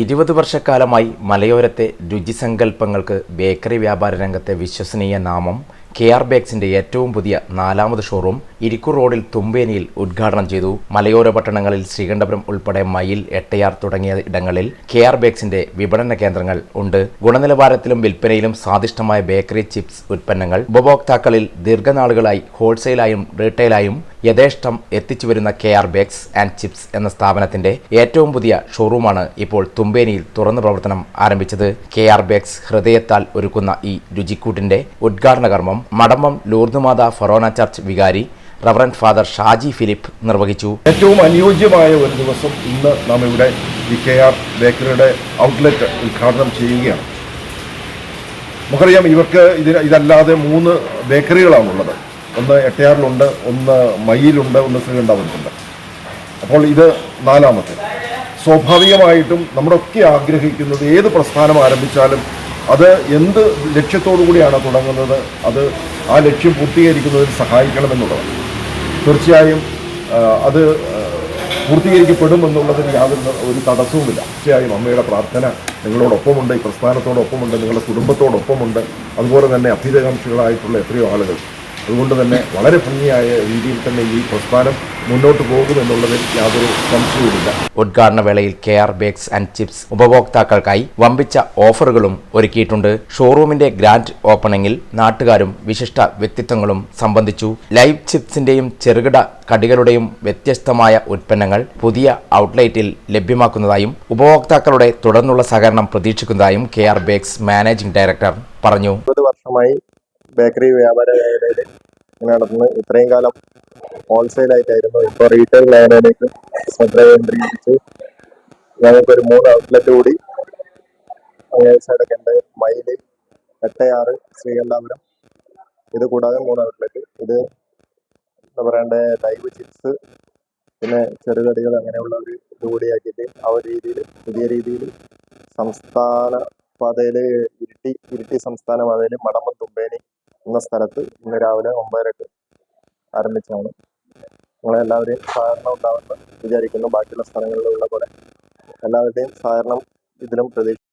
ഇരുപത് വർഷക്കാലമായി മലയോരത്തെ രുചിസങ്കല്പങ്ങൾക്ക് ബേക്കറി വ്യാപാര രംഗത്തെ വിശ്വസനീയ നാമം കെ ആർ ബേക്സിന്റെ ഏറ്റവും പുതിയ നാലാമത് ഷോറൂം ഇരിക്കൂർ റോഡിൽ തുമ്പേനിയിൽ ഉദ്ഘാടനം ചെയ്തു. മലയോര പട്ടണങ്ങളിൽ ശ്രീകണ്ഠപുരം ഉൾപ്പെടെ മയിൽ എട്ടയാർ തുടങ്ങിയ ഇടങ്ങളിൽ കെ ആർ ബേക്സിന്റെ വിപണന കേന്ദ്രങ്ങൾ ഉണ്ട്. ഗുണനിലവാരത്തിലും വിൽപ്പനയിലും സ്വാദിഷ്ടമായ ബേക്കറി ചിപ്സ് ഉൽപ്പന്നങ്ങൾ. ഉപഭോക്താക്കളിൽ ദീർഘനാളുകളായി ഹോൾസെയിലായും റീറ്റെയിലായും യഥേഷ്ടം എത്തിച്ചുവരുന്ന K R bakes and chips എന്ന സ്ഥാപനത്തിന്റെ ഏറ്റവും പുതിയ ഷോറൂമാണ് ഇപ്പോൾ തുമ്പേനിയിൽ തുറന്നു പ്രവർത്തനം ആരംഭിച്ചത്. കെ ആർ ബേക്സ് ഹൃദയത്താൽ ഒരുക്കുന്ന ഈ രുചിക്കൂട്ടിന്റെ ഉദ്ഘാടന കർമ്മം മടമ്പം ലൂർദുമാത ഫറോന ചർച്ച് വികാരി റവറൻഡ് ഫാദർ ഷാജി ഫിലിപ്പ് നിർവഹിച്ചു. ഏറ്റവും അനുയോജ്യമായ ഒരു ദിവസം ഇന്ന് നാം ഇവിടെ ഈ കെ ആർ ബേക്കറിയുടെ ഔട്ട്ലെറ്റ് ഉദ്ഘാടനം ചെയ്യുകയാണ്. നമുക്കറിയാം ഇവർക്ക് ഇതിന് ഇതല്ലാതെ മൂന്ന് ബേക്കറികളാണുള്ളത്. ഒന്ന് എട്ടയാറിലുണ്ട് ഒന്ന് മയിലുണ്ട് ഒന്ന് ശ്രീകണ്ഠാപുരത്തുണ്ട്. അപ്പോൾ ഇത് നാലാമത്തെ. സ്വാഭാവികമായിട്ടും നമ്മളൊക്കെ ആഗ്രഹിക്കുന്നത് ഏത് പ്രസ്ഥാനം ആരംഭിച്ചാലും അത് എന്ത് ലക്ഷ്യത്തോടു കൂടിയാണ് തുടങ്ങുന്നത്? അത് ആ ലക്ഷ്യം പൂർത്തീകരിക്കുന്നതിൽ സഹായിക്കണമെന്നുള്ളതാണ്. തീർച്ചയായും അത് പൂർത്തീകരിക്കപ്പെടുമെന്നുള്ളതിന് യാതൊരു ഒരു തടസ്സവുമില്ല. തീർച്ചയായും അമ്മയുടെ പ്രാർത്ഥന നിങ്ങളോടൊപ്പമുണ്ട് ഈ പ്രസ്ഥാനത്തോടൊപ്പമുണ്ട് നിങ്ങളുടെ കുടുംബത്തോടൊപ്പമുണ്ട്. അതുപോലെ തന്നെ അഭ്യുതകാംക്ഷികളായിട്ടുള്ള എത്രയോ ആളുകൾ അതുകൊണ്ട് തന്നെ വളരെ ഭംഗിയായ രീതിയിൽ തന്നെ ഈ പ്രസ്ഥാനം മുന്നോട്ട് പോകുമെന്നുള്ളതിൽ യാതൊരു സംശയവുമില്ല. ഉദ്ഘാടന വേളയിൽ K R bakes and chips ഉപഭോക്താക്കൾക്കായി വമ്പിച്ച ഓഫറുകളും ഒരുക്കിയിട്ടുണ്ട്. ഷോറൂമിന്റെ ഗ്രാൻഡ് ഓപ്പണിംഗിൽ നാട്ടുകാരും വിശിഷ്ട വ്യക്തിത്വങ്ങളും സംബന്ധിച്ചു. ലൈവ് ചിപ്സിന്റെയും ചെറുകിട കടികളുടെയും വ്യത്യസ്തമായ ഉൽപ്പന്നങ്ങൾ പുതിയ ഔട്ട്ലെറ്റിൽ ലഭ്യമാക്കുന്നതായും ഉപഭോക്താക്കളുടെ തുടർന്നുള്ള സഹകരണം പ്രതീക്ഷിക്കുന്നതായും K R bakes managing director പറഞ്ഞു. വർഷമായി ബേക്കറി വ്യാപാര മേഖലയിൽ ഇങ്ങനെ നടന്ന് ഇത്രയും കാലം ഹോൾസെയിൽ ആയിട്ടായിരുന്നു. ഇപ്പോൾ റീറ്റെയിൽ മേഖലയിലേക്ക് ശ്രദ്ധ കേന്ദ്രീകരിച്ച് ഞങ്ങൾക്കൊരു മൂന്ന് ഔട്ട്ലെറ്റ് കൂടി അങ്ങേ സൈഡൊക്കെ ഉണ്ട് മയിൽ എട്ടയാറ് ശ്രീകണ്ഠാപുരം. ഇത് കൂടാതെ മൂന്ന് ഔട്ട്ലെറ്റ് ഇത് എന്താ പറയണ്ടേ ലൈവ് ചിപ്സ് പിന്നെ ചെറുകടികൾ അങ്ങനെയുള്ള ഒരു ഇത് കൂടിയാക്കിയിട്ട് ആ ഒരു രീതിയിൽ പുതിയ രീതിയിൽ സംസ്ഥാന പാതയിൽ ഇരിട്ടി ഇരിട്ടി സംസ്ഥാന പാതയിൽ മടമ്പം തുമ്പേനി എന്ന സ്ഥലത്ത് ഇന്ന് രാവിലെ ഒമ്പതരക്ക് ആരംഭിച്ചതാണ്. നിങ്ങളെല്ലാവരെയും സഹകരണം ഉണ്ടാവുമെന്ന് വിചാരിക്കുന്നു. ബാക്കിയുള്ള സ്ഥലങ്ങളിലുള്ള പോലെ എല്ലാവരുടെയും സഹകരണം ഇതിലും പ്രതീക്ഷിക്കുന്നു